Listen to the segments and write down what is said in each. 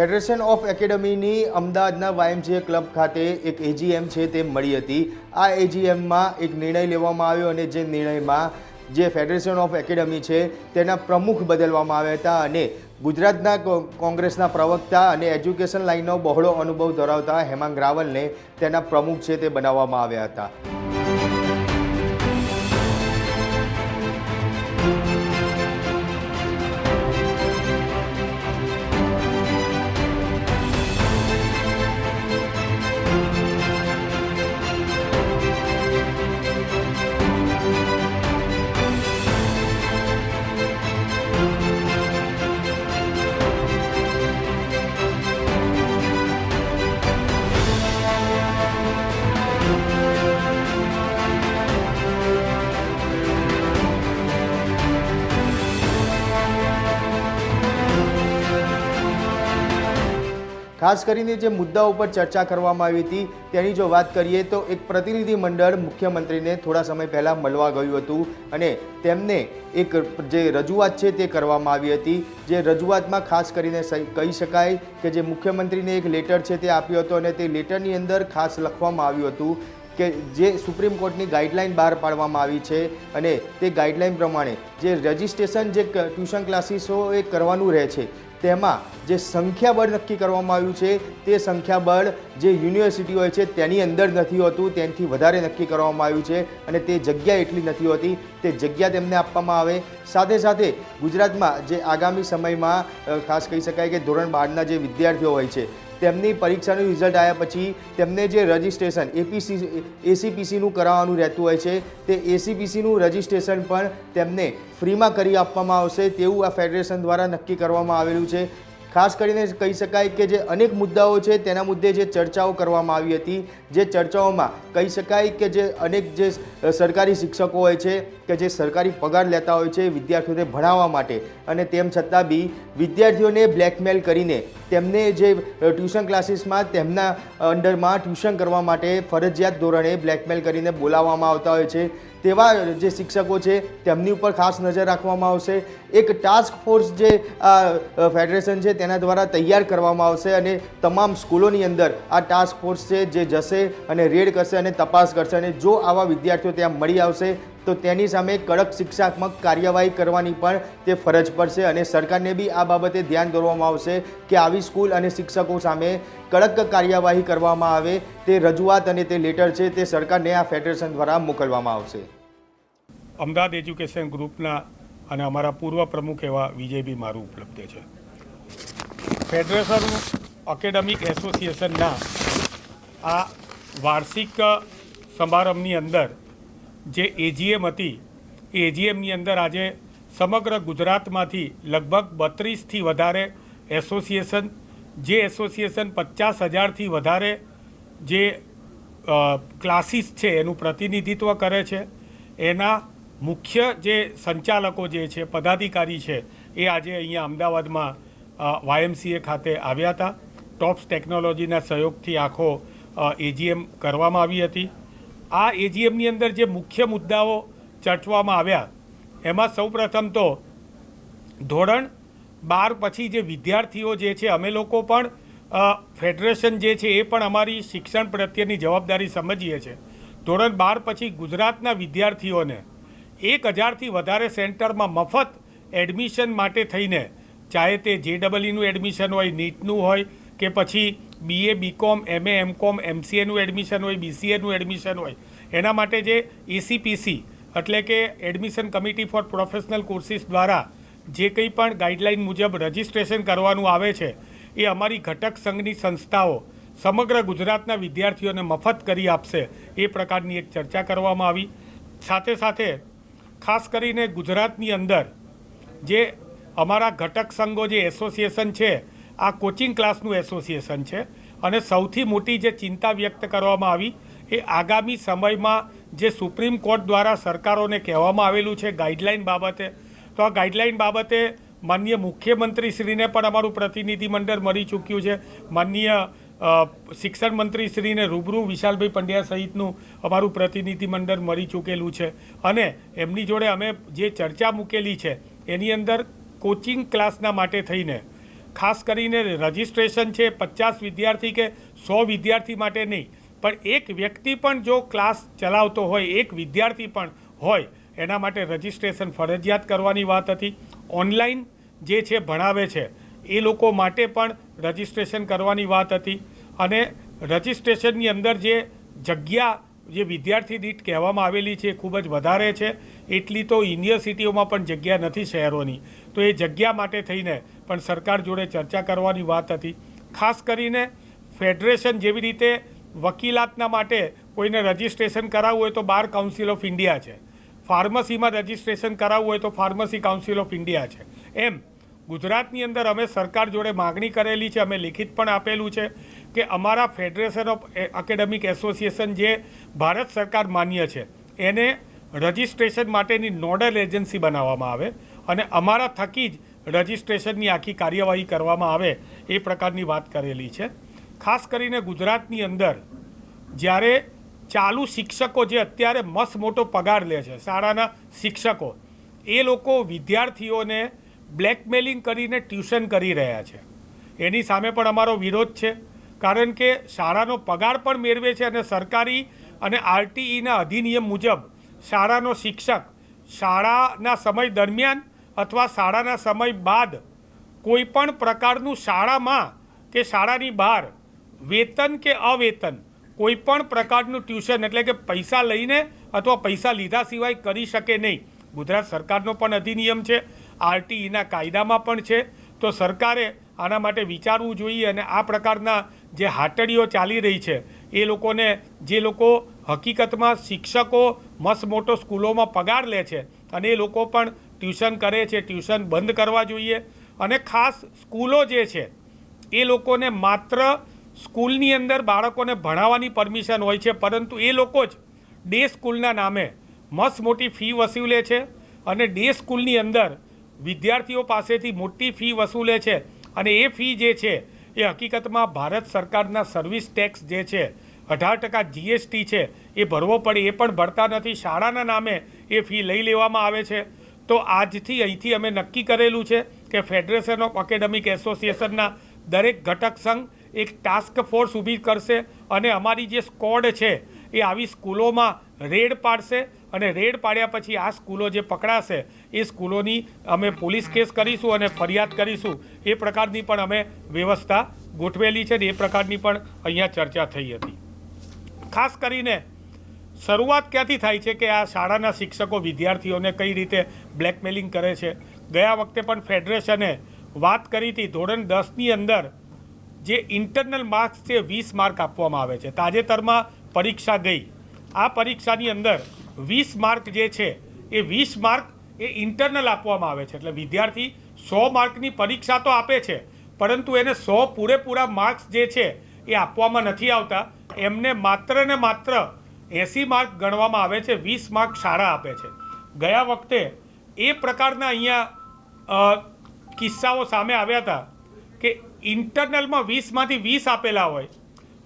Federation of એકેડમીની અમદાવાદના YMCA club ખાતે એક એજીએમ છે તે મળી હતી. આ એજીએમમાં એક નિર્ણય લેવામાં આવ્યો અને જે નિર્ણયમાં જે ફેડરેશન ઓફ એકેડમી છે તેના પ્રમુખ બદલવામાં આવ્યા હતા અને ગુજરાતના કોંગ્રેસના પ્રવક્તા અને એજ્યુકેશન લાઇનનો બહોળો અનુભવ ધરાવતા હેમાંગ રાવલને તેના પ્રમુખ છે તે બનાવવામાં આવ્યા હતા. ખાસ કરીને જે મુદ્દા ઉપર ચર્ચા કરવામાં આવી હતી, તેની જો વાત કરીએ તો એક પ્રતિનિધિ મંડળ મુખ્યમંત્રીને થોડા સમય પહેલાં મળવા ગયું હતું અને તેમને એક જે રજૂઆત છે તે કરવામાં આવી હતી. જે રજૂઆતમાં ખાસ કરીને કહી શકાય કે જે મુખ્યમંત્રીને એક લેટર છે તે આપ્યો હતો અને તે લેટરની અંદર ખાસ લખવામાં આવ્યું હતું કે જે સુપ્રીમ કોર્ટની ગાઈડલાઈન બહાર પાડવામાં આવી છે અને તે ગાઈડલાઈન પ્રમાણે જે રજિસ્ટ્રેશન જે ટ્યુશન ક્લાસીસો એ કરવાનું રહે છે. તેમાં જે સંખ્યાબળ નક્કી કરવામાં આવ્યું છે, તે સંખ્યાબળ જે યુનિવર્સિટી હોય છે, તેની અંદર નથી હોતું, તેનાથી વધારે નક્કી કરવામાં આવ્યું છે અને તે જગ્યા એટલી નથી હોતી, તે જગ્યા તેમને આપવામાં આવે. સાથે સાથે ગુજરાતમાં જે આગામી સમયમાં ખાસ કહી શકાય કે ધોરણ બારના જે વિદ્યાર્થીઓ હોય છે તેમની પરીક્ષાનું રિઝલ્ટ આવ્યા પછી તેમને જે રજિસ્ટ્રેશન એપીસી એસીપીસીનું કરાવવાનું રહેતું હોય છે, તે એસીપીસીનું રજિસ્ટ્રેશન પણ તેમને ફ્રીમાં કરી આપવામાં આવશે તેવું આ ફેડરેશન દ્વારા નક્કી કરવામાં આવેલું છે. ખાસ કરીને કહી શકાય કે જે અનેક મુદ્દાઓ છે, તેના મુદ્દે જે ચર્ચાઓ કરવામાં આવી હતી, જે ચર્ચાઓમાં કહી શકાય કે જે અનેક જે સરકારી શિક્ષકો હોય છે કે જે સરકારી પગાર લેતા હોય છે વિદ્યાર્થીઓને ભણાવવા માટે. અને તેમ છતાં બી વિદ્યાર્થીઓને બ્લેકમેલ કરીને તેમને જે ટ્યુશન ક્લાસીસમાં તેમના અંડરમાં ટ્યુશન કરવા માટે ફરજિયાત ધોરણે બ્લેકમેલ કરીને બોલાવવામાં આવતા હોય છે. તેવા, જે શિક્ષકો છે, તેમની ઉપર ખાસ નજર રાખવામાં આવશે. એક ટાસ્ક ફોર્સ જે ફેડરેશન છે, તેના દ્વારા તૈયાર કરવામાં આવશે અને તમામ સ્કૂલોની અંદર આ ટાસ્ક ફોર્સ છે, જે જશે અને રેડ કરશે અને તપાસ કરશે અને જો આવા વિદ્યાર્થીઓ ત્યાં મળી આવશે તો તેની સામે કડક શિક્ષાત્મક કાર્યવાહી કરવાની પણ તે ફરજ પડશે અને સરકારને બી આ બાબતે ધ્યાન દોરવામાં આવશે કે આવી સ્કૂલ અને શિક્ષકો સામે કડક કાર્યવાહી કરવામાં આવે, તે રજૂઆત અને તે લેટર છે તે સરકારને આ ફેડરેશન દ્વારા મોકલવામાં આવશે. અમદાવાદ એજ્યુકેશન ગ્રુપના અને અમારા પૂર્વ પ્રમુખ એવા વિજયભી મારું ઉપલબ્ધ છે. ફેડરેશન એકેડેમિક એસોસિએશનના આ વાર્ષિક સમારંભની અંદર જે એજીએમ હતી, એ એજીએમની અંદર આજે સમગ્ર ગુજરાતમાંથી લગભગ બત્રીસથી વધારે એસોસિએશન જે એસોસિએશન પચાસ હજારથી વધારે જે ક્લાસીસ છે, એનું પ્રતિનિધિત્વ કરે છે. એના મુખ્ય જે સંચાલકો જે છે, પદાધિકારી છે, એ આજે અહીંયા અમદાવાદમાં વાયએમસીએ ખાતે આવ્યા હતા. ટોપ્સ ટેકનોલોજીના સહયોગથી આખો એજીએમ કરવામાં આવી હતી. આ એજીએમની અંદર જે મુખ્ય મુદ્દાઓ ચર્ચવામાં આવ્યા, એમાં સૌપ્રથમ તો ધોરણ બાર પછી જે વિદ્યાર્થીઓ જે છે, અમે લોકો પણ ફેડરેશન જે છે, એ પણ અમારી શિક્ષણ પ્રત્યેની જવાબદારી સમજીએ છીએ. ધોરણ બાર પછી ગુજરાતના વિદ્યાર્થીઓને એક હજારથી વધારે સેન્ટરમાં મફત એડમિશન માટે થઈને, ચાહે તે જે ડબલઈનું એડમિશન હોય, નીટનું હોય, કે પછી બીએ બીકોમ એમએ એમકોમ એમસીએનું એડમિશન હોય બીસીએનું એડમિશન હોય, એના માટે જે એસીપીસી એટલે કે admission committee for professional courses દ્વારા જે કંઈ પણ ગાઈડલાઇન મુજબ રજિસ્ટ્રેશન કરવાનું આવે છે, એ અમારી ઘટક સંઘની સંસ્થાઓ સમગ્ર ગુજરાતના વિદ્યાર્થીઓને મફત કરી આપશે, એ પ્રકારની એક ચર્ચા કરવામાં આવી. સાથે સાથે ખાસ કરીને ગુજરાતની અંદર જે અમારા ઘટક સંઘો જે એસોસિએશન છે આ કોચિંગ ક્લાસનું એસોસિએશન છે. અને સૌથી મોટી જે ચિંતા વ્યક્ત કરવામાં આવી એ આગામી સમયમાં જે સુપ્રીમ કોર્ટ દ્વારા સરકારોને કહેવામાં આવેલું છે ગાઈડલાઇન બાબતે, તો આ ગાઈડલાઇન બાબતે માનનીય મુખ્યમંત્રીશ્રીને પણ અમારું પ્રતિનિધિમંડળ મળી ચૂક્યું છે. માનનીય શિક્ષણ મંત્રીશ્રીને રૂબરૂ વિશાલભાઈ પંડ્યા સહિતનું અમારું પ્રતિનિધિમંડળ મળી ચૂકેલું છે. અને એમની જોડે અમે જે ચર્ચા મૂકેલી છે, એની અંદર કોચિંગ ક્લાસના માટે થઈને ખાસ કરીને રજિસ્ટ્રેશન છે પચાસ વિદ્યાર્થી કે સો વિદ્યાર્થી માટે નહીં. પણ એક વ્યક્તિ પણ જો ક્લાસ ચલાવતો હોય, એક વિદ્યાર્થી પણ હોય, એના માટે રજિસ્ટ્રેશન ફરજિયાત કરવાની વાત હતી. ઓનલાઈન જે છે ભણાવે છે, એ લોકો માટે પણ રજિસ્ટ્રેશન કરવાની વાત હતી. અને રજિસ્ટ્રેશનની અંદર જે જગ્યા, જે વિદ્યાર્થી દીઠ કહેવામાં આવેલી છે ખૂબ જ વધારે છે. એટલી તો યુનિવર્સિટીઓમાં પણ જગ્યા નથી શહેરોની. તો એ જગ્યા માટે થઈને પણ સરકાર જોડે ચર્ચા કરવાની વાત હતી. ખાસ કરીને ફેડરેશન જેવી રીતે વકીલાતના માટે કોઈને રજિસ્ટ્રેશન કરાવવું હોય તો બાર કાઉન્સિલ ઓફ ઇન્ડિયા છે. ફાર્મસીમાં રજિસ્ટ્રેશન કરાવવું હોય તો ફાર્મસી કાઉન્સિલ ઓફ ઇન્ડિયા છે. એમ ગુજરાતની અંદર અમે સરકાર જોડે માગણી કરેલી છે, અમે લિખિત પણ આપેલું છે કે અમારા ફેડરેશન ઓફ એકેડેમિક એસોસિએશન જે ભારત સરકાર માન્ય છે, એને રજિસ્ટ્રેશન માટેની નોડલ એજન્સી બનાવવામાં આવે અને અમારા થકી જ રજિસ્ટ્રેશનની આખી કાર્યવાહી કરવામાં આવે એ પ્રકારની વાત કરેલી છે. ખાસ કરીને ગુજરાતની અંદર જ્યારે ચાલુ શિક્ષકો જે અત્યારે મસ્ત મોટો પગાર લે છે, શાળાના શિક્ષકો, એ લોકો વિદ્યાર્થીઓને બ્લેકમેલિંગ કરીને ટ્યુશન કરી રહ્યા છે. એની સામે પણ અમારો વિરોધ છે, કારણ કે શાળાનો પગાર પણ મેળવે છે અને સરકારી અને આરટીઈના અધિનિયમ મુજબ શાળાનો શિક્ષક શાળાના સમય દરમિયાન અથવા શાળાના સમય બાદ કોઈપણ પ્રકારનું શાળામાં કે શાળાની બહાર વેતન કે અવેતન, કોઈપણ પ્રકારનું ટ્યુશન એટલે કે પૈસા લઈને અથવા પૈસા લીધા સિવાય કરી શકે નહીં. ગુજરાત સરકારનો પણ અધિનિયમ છે, આરટીઈના કાયદામાં પણ છે. તો સરકારે આના માટે વિચારવું જોઈએ અને આ પ્રકારના જે હાટડીઓ ચાલી રહી છે, એ લોકોને જે લોકો હકીકતમાં શિક્ષકો મસ્ત મોટો સ્કૂલોમાં પગાર લે છે અને એ લોકો પણ ટ્યુશન કરે છે, ટ્યુશન બંધ કરવા જોઈએ અને ખાસ સ્કૂલો જે છે, એ લોકોને માત્ર સ્કૂલની અંદર બાળકોને ભણાવવાની પરમિશન હોય છે, પરંતુ એ લોકો જ ડે સ્કૂલના નામે મસ્ત મોટી ફી વસૂલે છે અને ડે સ્કૂલની અંદર વિદ્યાર્થીઓ પાસેથી મોટી ફી વસૂલે છે અને એ ફી જે છે, એ હકીકતમાં ભારત સરકારના સર્વિસ ટેક્સ જે છે, અઢાર ટકા જીએસટી છે, એ ભરવો પડે, એ પણ ભરતા નથી. શાળાના નામે એ ફી લઈ લેવામાં આવે છે. તો આજથી અહીંથી અમે નક્કી કરેલું છે કે ફેડરેશન ઓફ એકેડેમિક એસોસિએશનના દરેક ઘટક સંઘ એક ટાસ્ક ફોર્સ ઊભી કરશે અને અમારી જે સ્કોડ છે એ આવી સ્કૂલોમાં રેડ પાડશે અને રેડ પાડ્યા પછી આ સ્કૂલો જે પકડાશે એ સ્કૂલોની અમે પોલીસ કેસ કરીશું અને ફરિયાદ કરીશું. એ પ્રકારની પણ અમે વ્યવસ્થા ગોઠવેલી છે ને એ પ્રકારની પણ અહીંયા ચર્ચા થઈ હતી. ખાસ કરીને શરૂઆત ક્યાંથી થાય છે કે આ શાળાના શિક્ષકો વિદ્યાર્થીઓને કઈ રીતે બ્લેકમેલિંગ કરે છે? ગયા વખતે પણ ફેડરેશને વાત કરી હતી, ધોરણ દસની અંદર જે ઇન્ટરનલ માર્ક્સ છે, વીસ માર્ક આપવામાં આવે છે. તાજેતરમાં પરીક્ષા ગઈ. આ પરીક્ષાની અંદર વીસ માર્ક જે છે, એ વીસ માર્ક એ ઇન્ટરનલ આપવામાં આવે છે. એટલે વિદ્યાર્થી સો માર્કની પરીક્ષા તો આપે છે, પરંતુ એને સો પૂરેપૂરા માર્ક્સ જે છે, એ આપવામાં નથી આવતા. એમને માત્ર ને માત્ર એંસી માર્ક ગણવામાં આવે છે, વીસ માર્ક શાળા આપે છે. ગયા વખતે એ પ્રકારના અહીંયા કિસ્સાઓ સામે આવ્યા હતા કે ઇન્ટરનલમાં વીસમાંથી વીસ આપેલા હોય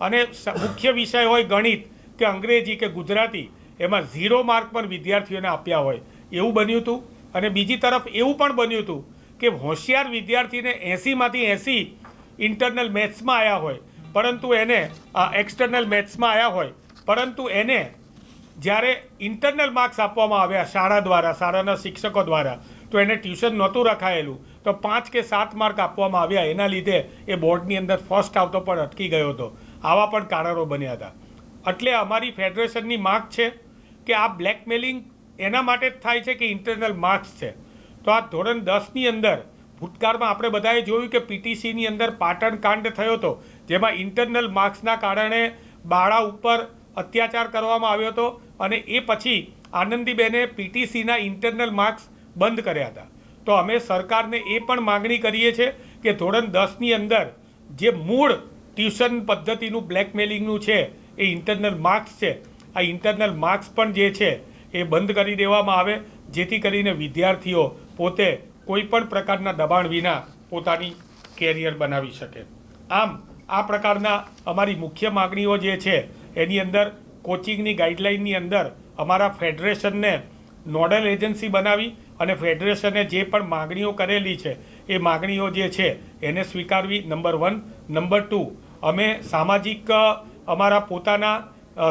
અને મુખ્ય વિષય હોય ગણિત કે અંગ્રેજી કે ગુજરાતી, એમાં ઝીરો માર્ક પણ વિદ્યાર્થીઓને આપ્યા હોય. એવું બન્યું હતું. અને બીજી તરફ એવું પણ બન્યું હતું કે હોશિયાર વિદ્યાર્થીને એંસીમાંથી એંસી ઇન્ટરનલ મેથ્સમાં આવ્યા હોય, પરંતુ એને એક્સટર્નલ મેથ્સમાં આવ્યા હોય પરંતુ એને જ્યારે ઇન્ટરનલ માર્ક્સ આપવામાં આવ્યા શાળા દ્વારા, શાળાના શિક્ષકો દ્વારા, તો એને ટ્યુશન નહોતું રખાયેલું, તો પાંચ કે સાત માર્ક આપવામાં આવ્યા. એના લીધે એ બોર્ડની અંદર ફર્સ્ટ આવતો પણ અટકી ગયો હતો. આવા પણ કારણો બન્યા હતા. એટલે અમારી ફેડરેશનની માગ છે કે આ બ્લેકમેલિંગ એના માટે જ થાય છે કે ઇન્ટરનલ માર્ક્સ છે. તો આ ધોરણ દસની અંદર ભૂતકાળમાં આપણે બધાએ જોયું કે પીટીસીની અંદર પાટણ કાંડ થયો હતો, જેમાં ઇન્ટરનલ માર્ક્સના કારણે બાળા ઉપર અત્યાચાર કરવામાં આવ્યો હતો અને એ પછી આનંદીબેને પીટીસીના ઇન્ટરનલ માર્ક્સ બંધ કર્યા હતા. તો અમે સરકારને એ પણ માગણી કરીએ છીએ કે ધોરણ દસની અંદર જે મૂળ ટ્યુશન પદ્ધતિનું બ્લેકમેલિંગનું છે, એ ઇન્ટરનલ માર્ક્સ છે, આ ઇન્ટરનલ માર્ક્સ પણ જે છે, એ બંધ કરી દેવામાં આવે, જેથી કરીને વિદ્યાર્થીઓ પોતે કોઈ પણ પ્રકારના દબાણ વિના પોતાની કેરિયર બનાવી શકે. આમ, આ પ્રકારના અમારી મુખ્ય માગણીઓ જે છે એની અંદર, કોચિંગની ગાઈડલાઇનની અંદર અમારા ફેડરેશનને નોડલ એજન્સી બનાવી અને ફેડરેશને જે પણ માગણીઓ કરેલી છે, એ માગણીઓ જે છે, એને સ્વીકારવી નંબર વન. નંબર ટુ, અમે સામાજિક અમારા પોતાના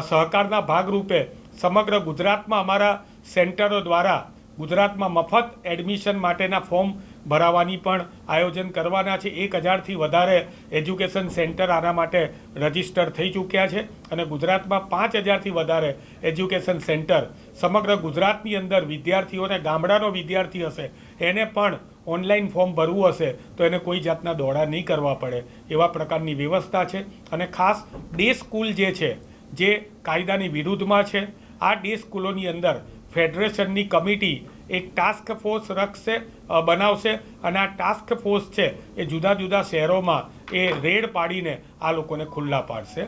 સહકારના ભાગરૂપે સમગ્ર ગુજરાતમાં અમારા સેન્ટરો દ્વારા ગુજરાતમાં મફત એડમિશન માટેના ફોર્મ ભરાવાની પણ આયોજન કરવાના છે. એક હજારથી વધારે એજ્યુકેશન સેન્ટર આના માટે રજિસ્ટર થઈ ચૂક્યા છે અને ગુજરાતમાં પાંચ હજારથી વધારે એજ્યુકેશન સેન્ટર સમગ્ર ગુજરાતની અંદર વિદ્યાર્થીઓને ગામડાનો વિદ્યાર્થી હશે, એને પણ ઓનલાઈન ફોર્મ ભરવું હશે, તો એને કોઈ જાતના દોડા નહીં કરવા પડે, એવા પ્રકારની વ્યવસ્થા છે. અને ખાસ ડે સ્કૂલ જે છે, જે કાયદાની વિરુદ્ધમાં છે, આ ડે સ્કૂલોની અંદર ફેડરેશનની કમિટી એક ટાસ્ક ફોર્સ રખશે બનાવશે અને આ ટાસ્ક ફોર્સ છે એ જુદા જુદા શહેરોમાં એ રેડ પાડીને આ લોકોને ખુલ્લા પાડશે.